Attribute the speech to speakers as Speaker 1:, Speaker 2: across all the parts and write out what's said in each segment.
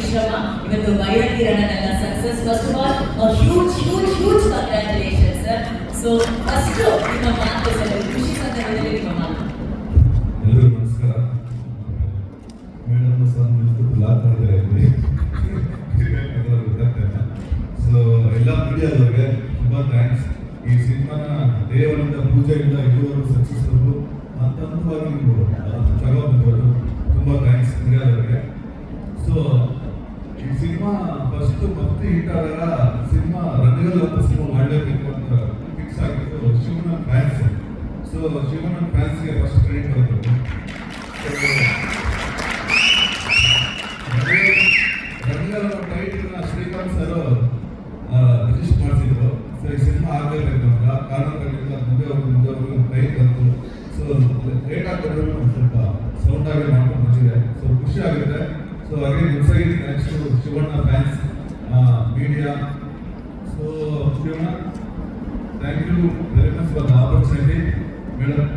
Speaker 1: ಪರಿಶ್ರಮ. ಇವತ್ತು Bhairathi ರಣನೆಲ್ಲ success first of all huge huge huge congratulation sir so first ನಿಮ್ಮ ಮಾತು ಸರ್. ಖುಷಿ ಸಂದರ್ಭದಲ್ಲಿ ನಿಮ್ಮ ಮಾತು.
Speaker 2: ಎಲ್ಲರಿಗೂ ನಮಸ್ಕಾರ. ಮೇಡಮ್ ಸಹ ಎಷ್ಟು ಬ್ಲಾಕ್ ಮಾಡಿದ್ದಾರೆ ಸೊ ಎಲ್ಲ ಮೀಡಿಯಾದವ್ರಿಗೆ ತುಂಬ ಥ್ಯಾಂಕ್ಸ್ ಈ ಸಿನಿಮಾನ ಡೇ ಪೂಜೆಯಿಂದ ಇದುವರೆಗೂ ಸಕ್ಸಸ್ಫುಲ್ಲು ಹಂತ ಹಂತವಾಗಿ ನೀವು ತಗೊಬಂದವರು ತುಂಬ ಥ್ಯಾಂಕ್ಸ್ ಮೀಡಿಯಾದವ್ರಿಗೆ ಸೊ ಈ ಸಿನಿಮಾ ಫಸ್ಟ್ ಮತ್ತೆ ಹಿಟ್ ಆದಾಗ ಸಿನಿಮಾ ರಂಗಲ್ ಅಂತ ಸಿನಿಮಾ ಮಾಡಲೇಬೇಕು ಅಂತ ಫಿಕ್ಸ್ ಆಗಿದ್ದು ಶಿವನ ಫ್ಯಾನ್ಸ್ ಸೊ ಶಿವನ ಫ್ಯಾನ್ಸ್ಗೆ ಫಸ್ಟ್ ಕ್ರೆಡಿಟ್ ಬರಬೇಕು ರಂಗಲ್ ಟೈಟಲ್ನ ಶ್ರೀಕಾಂತ್ ಸರ್ ರಿಜಿಸ್ಟ್ ಮಾಡಿಸಿದ್ರು ಸೊ ಈ ಸಿನಿಮಾ ಆಗಲೇಬೇಕು ಅಂತ ಕಾರಣಗಳಿಂದ ಮುಂದೆ ಹೋಗಿ ಬಂತು ಸೊ ಲೇಟ್ ಆಗಿದ್ರು ಸ್ವಲ್ಪ ಸೌಂಡ್ ಆಗಿ ಮಾಡ್ಕೊಂಡು ಬಂದಿದೆ. ಸೊ ಖುಷಿ ಆಗುತ್ತೆ. ಸೊ ಹಾಗೆ next Shivanna fans media so Shivanna thank you very much for the opportunity madam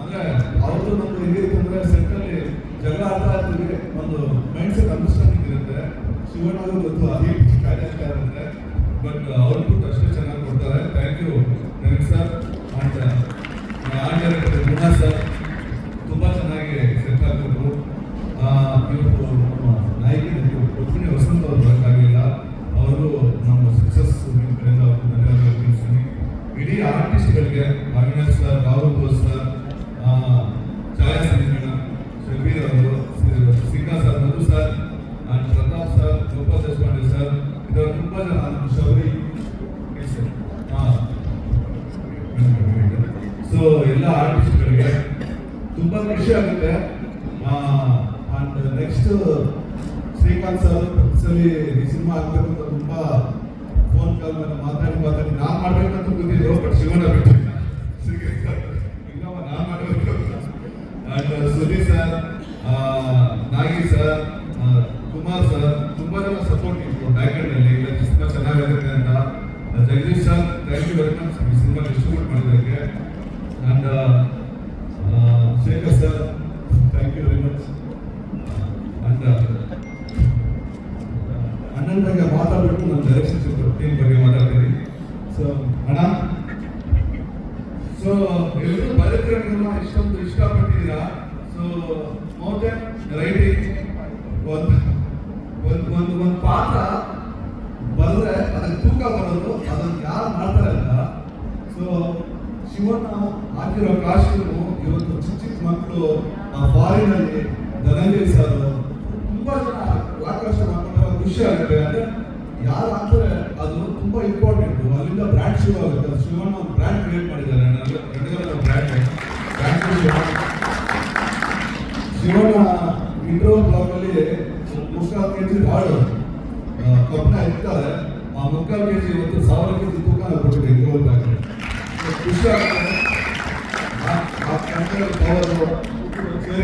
Speaker 2: ಅಂದರೆ ಅವ್ರದ್ದು ನಮ್ದು ಅಂದರೆ ಸೆಟ್ಟಲ್ಲಿ ಜಗಳ ಆಡ್ತಾ ಇರ್ತೀವಿ ಒಂದು ಮೈಂಡ್ ಸೆಟ್ ಅಂಡರ್ಸ್ಟ್ಯಾಂಡಿಂಗ್ ಇರುತ್ತೆ ಶಿವಣ್ಣ ಅವರು ಗೊತ್ತು ಅದೇ ಕಾರ್ಯ ಇರುತ್ತೆ ಬಟ್ ಔಟ್ಪುಟ್ ಅಷ್ಟೇ ಚೆನ್ನಾಗಿ ಕೊಡ್ತಾರೆ. Thank you Naveen sir and art Guna sir ತುಂಬ ಚೆನ್ನಾಗಿ ಸೆಟ್ ಆಗಿದ್ರು ಇವತ್ತು ನಮ್ಮ ನಾಯಕಿ ಒಬ್ಬನೇ ವಸಂತ ಅವರು ಬರೋಕ್ಕಾಗಲಿಲ್ಲ. ಅವರು ನಮ್ಮ ಸಕ್ಸಸ್ ಧನ್ಯವಾದಗಳು ತಿಳಿಸ್ತೀನಿ. ಇಡೀ ಆರ್ಟಿಸ್ಟ್ಗಳಿಗೆ ಅವಿನಾಶ್ ಸರ್ ರಾಹುಲ್ ಸರ್ ಛಾಯಾ ಸಂಜೀವನ ಶಬೀರ್ ಅವರು Singa sir Madhu sir and Pratap sir Gopal Deshpande sir ಇದವರು ತುಂಬ ಜನ ಶಬರಿ. ಸೊ, ಎಲ್ಲ ಆರ್ಟಿಸ್ಟ್ಗಳಿಗೆ ತುಂಬ ಖುಷಿ ಆಗುತ್ತೆ. ಅಂಡ್ ನೆಕ್ಸ್ಟ್ ಶ್ರೀಕಾಂತ್ ಸರ್, ಈ ಸಿನಿಮಾ ಆಗ್ಬೇಕು ಅಂತ ತುಂಬ ಫೋನ್ ಕಾಲ್ ಮೇಲೆ ಮಾತಾಡಿ ಮಾತಾಡಿ ನಾ ಮಾಡ್ಬೇಕಂತ ಗೊತ್ತಿದ್ರು ಬಟ್ ಶಿವನ ಬಿಟ್ಟಿಲ್ಲ ಶ್ರೀಕಾಂತ್ ಸರ್ ಇನ್ನೊಬ್ಬ ನಾ ಮಾಡಬೇಕು and Sudeep sir Nagi sir Kumar sir ತುಂಬ ಜನ ಸಪೋರ್ಟ್ ಇತ್ತು ಬ್ಯಾಕ್ಗ್ರೌಂಡಲ್ಲಿ ಇಲ್ಲ ಸಿನಿಮಾ ಚೆನ್ನಾಗಿರುತ್ತೆ ಅಂತ ಜಗದೀಶ್ ಮಚ್ ಈ cinema distribute and Shekhar sir thank you very much and ಅಣ್ಣನ ಬಗ್ಗೆ ಮಾತಾಡಬೇಕು ನಾನು ಡೈರೆಕ್ಷನ್ ಟೀಮ್ ಬಗ್ಗೆ ಮಾತಾಡ್ತೀನಿ. ಸೊ ಅಣ್ಣ ಸೊ ಎಲ್ಲರೂ ಬರೆದಿರೋದನ್ನ ಇಷ್ಟೊಂದು ಇಷ್ಟಪಟ್ಟಿದ್ದೀರಾ? ಸೊ ಮೋರ್ ದೆನ್ ರೈಟಿಂಗ್ ಒಂದು ಒಂದು ಒಂದು ಒಂದು ಪಾತ್ರ ಬರೆದ್ರೆ ಅದಕ್ಕೆ ತೂಕ ಬರೋದು, ಅದನ್ನು ಯಾರು ಮಾಡ್ತಾರೆ ಅಂತ ಸೊ ಶಿವಣ್ಣ ಹಾಕಿರೋ ಕಾಸ್ಟ್ಯೂಮು ಇವತ್ತು ಚಿಕ್ಕ ಚಿಕ್ಕ ಮಕ್ಕಳು ಫಾರಿನಲ್ಲಿ ಧನಂಜಯ ಸರ್ ತುಂಬಾ ಜನ ಆಕರ್ಷಣೆ ಮಾಡ್ಕೊಂಡಾಗ ಖುಷಿ ಆಗುತ್ತೆ. ಅಂದ್ರೆ ಯಾರು ಹಾಕ್ತಾರೆ ಅದು ತುಂಬಾ ಇಂಪಾರ್ಟೆಂಟ್ ಅಲ್ಲಿಂದ ಬ್ರ್ಯಾಂಡ್ ಶುರು ಆಗುತ್ತೆ. ಶಿವಣ್ಣ ಒಂದು ಬ್ರ್ಯಾಂಡ್ ಕ್ರಿಯೇಟ್ ಮಾಡಿದ್ದಾರೆ. ಬ್ರ್ಯಾಂಡ್ ಶಿವಣ್ಣ ಇಂಟ್ರೋ ಬ್ಲಾಕ್ ಅಲ್ಲಿ ಮುಕ್ಕಾಲ್ ಕೆ ಜಿ ಹಾಡು ಕಬ್ಬಣ ಇರ್ತಾರೆ. ಆ ಮುಕ್ಕಾಲ್ ಕೆ ಜಿ ಇವತ್ತು ಸಾವಿರ ಕೆ ಜಿ ತೂಕ ಕೊಟ್ಟಿದೆ ಇಂಟ್ರೋ ಬ್ಲಾಕ್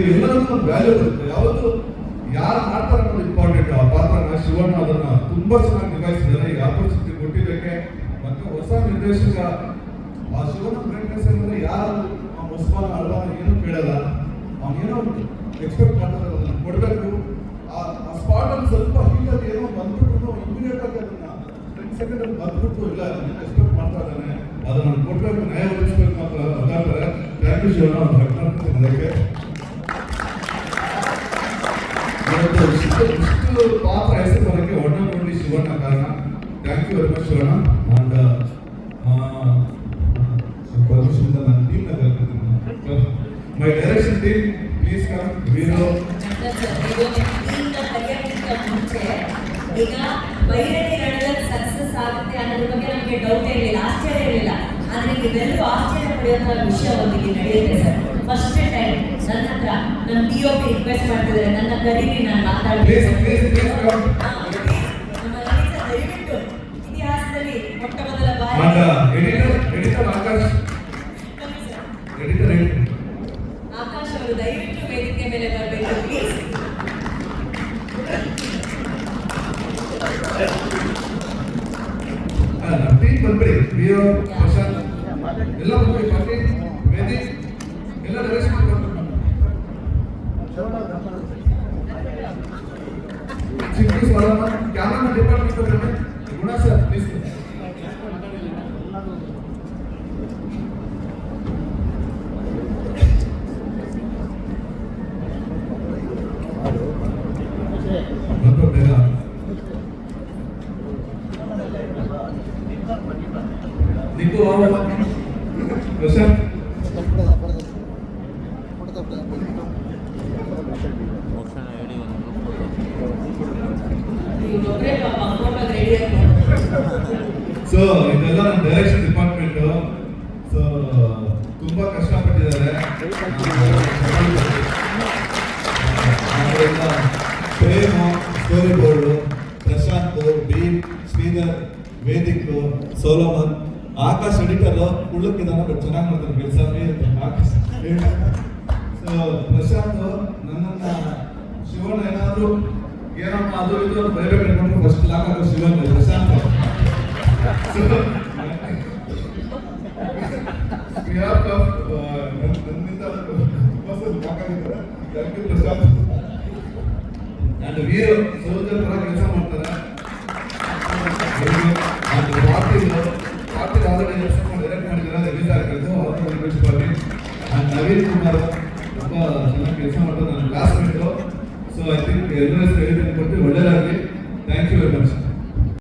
Speaker 2: ಎಲ್ಲದಕ್ಕೂ ವ್ಯಾಲ್ಯೂ ಇರುತ್ತೆ ಯಾವತ್ತು ಯಾರು ಮಾಡ್ತಾರೆ ಅನ್ನೋದು ಇಂಪಾರ್ಟೆಂಟ್ ಆ ಪಾತ್ರನ ಶಿವಣ್ಣ ಅದನ್ನ ತುಂಬಾ ಚೆನ್ನಾಗಿ ನಿಭಾಯಿಸಿದ್ದಾರೆ ಈ ಆಪರ್ಚುನಿಟಿ ಕೊಟ್ಟಿದ್ದಕ್ಕೆ ಮತ್ತೆ ಹೊಸ ನಿರ್ದೇಶಕ ಆ ಶಿವಣ್ಣ ಗ್ರೇಟ್ನೆಸ್ ಅಂದ್ರೆ ಯಾರು ಉಸ್ಮಾನ್ ಅಲ್ವಾ ಏನೂ ಕೇಳಲ್ಲ ಅವನೇನೋ ಎಕ್ಸ್ಪೆಕ್ಟ್ ಮಾಡ್ತಾರೆ ಅದನ್ನ ಕೊಡಬೇಕು ಆ ಸ್ಪಾಟ್ ಅಲ್ಲಿ ಸ್ವಲ್ಪ ಹೀಗಾಗಿ ಏನೋ ಬಂದ್ಬಿಟ್ಟು ಇಮಿಡಿಯೇಟ್ ಆಗಿ ಅದನ್ನ ಟೆನ್ ಸೆಕೆಂಡ್ ಅಲ್ಲಿ ಬಂದ್ಬಿಟ್ಟು ಇಲ್ಲ ಎಕ್ಸ್ಪೆಕ್ಟ್ ಮಾಡ್ತಾ ಇದ್ದಾನೆ. ಅದನ್ನ ಕೊಡ್ಬೇಕು ನ್ಯಾಯ ಒದಗಿಸ್ಬೇಕು ಅಂತ ಅಂತಾರೆ ಥ್ಯಾಂಕ್ ಯು ಶಿವಣ್ಣ ಒಂದು ಅದಕ್ಕೆ ಇವತ್ತು ಇಷ್ಟು ಇಷ್ಟು ಪಾತ್ರ ಹೆಸರು ಬರೋಕ್ಕೆ ಒಡ್ಡಗೊಂಡು ಶಿವಣ್ಣ ಕಾರಣ. Thank you very much Shivanna. And permission ನನ್ನ ಟೀಮ್ನ ಕರ್ಕೊಂಡು my direction team please come ವೀರೋ
Speaker 1: ನಮಗೆ ಡೌಟ್ ಇರಲಿಲ್ಲ ಆಶ್ಚರ್ಯ ಇರಲಿಲ್ಲ. ಆದರೆ ಇವೆಲ್ಲರೂ ಆಶ್ಚರ್ಯ ಪಡೆಯುವಂತಹ ವಿಷಯ ಒಂದಿಗೆ ನಡೆಯುತ್ತೆ ಸರ್. ಫಸ್ಟ್ ಟೈಮ್ ನನ್ನ ಹತ್ರ ನನ್ನ ಡಿ ಒ ಪಿ ರಿಕ್ವೆಸ್ಟ್ ಮಾಡ್ತಿದ್ದಾರೆ. ನನ್ನ ಕರೀರಿ ನಾನು ಮಾತಾಡ್ತೀನಿ. ದಯವಿಟ್ಟು ಇತಿಹಾಸದಲ್ಲಿ ಮೊಟ್ಟ ಮೊದಲ ಬಾರಿ
Speaker 2: ಆಕಾಶ್.
Speaker 1: ಅವರು ದಯವಿಟ್ಟು ವೇದಿಕೆ ಮೇಲೆ ಬರಬೇಕು ಪ್ಲೀಸ್
Speaker 2: ಟೀಮ್ ಬಂದ್ಬಿಡಿ ವಿಯೋ ಪ್ರಶಾಂತ್ ಎಲ್ಲ ಬಂದ್ಬಿಡಿ ಪಾಟೀಲ್ ವೇದಿಕ್ ಎಲ್ಲ ಡೈರೆಕ್ಷನ್ ಚಿಕ್ಕ ಸ್ವರಮ ಕ್ಯಾಮರಾ ಡಿಪಾರ್ಟ್ಮೆಂಟ್ ಬಂದ್ರೆ ಗುಣ ಸರ್ ಪ್ಲೀಸ್ ಸೊ ಇದೆಲ್ಲ ನಮ್ಮ ಡೈರೆಕ್ಷನ್ ಡಿಪಾರ್ಟ್ಮೆಂಟ್ ಸೊ ತುಂಬಾ ಕಷ್ಟಪಟ್ಟಿದ್ದಾರೆ. ಪ್ರೇಮ story board Prashanth, Bheem, Sridhar Vedik Solomon, Akash editor ಉಳ್ಳಕ್ಕಿದಾನ but ಚೆನ್ನಾಗಿ ಮಾಡ್ತಾರೆ. ಕೆಲಸ ಆಕಾಶ್ ಪ್ರಶಾಂತ್ ನನ್ನನ್ನ ಶಿವಣ್ಣ ಏನಾದರೂ ಏನಪ್ಪ ಅದು ಇದು ಬೇರೆ ಬೇರೆ ಫಸ್ಟ್ ಲಾಕ್ ಆಗೋ ಶಿವಣ್ಣ ಪ್ರಶಾಂತ್ ನನ್ನಿಂದ ಕೆಲಸ ಮಾಡ್ತಾರೆ. ಕೆಲಸ ಆಲ್ರೆಡಿ ರಿಕ್ವೆಸ್ಟ್ ಮಾಡಿ. ನವೀನ್ ಕುಮಾರ್ ತುಂಬಾ ಚೆನ್ನಾಗಿ ಕೆಲಸ ಮಾಡ್ತಾರೆ ನನ್ನ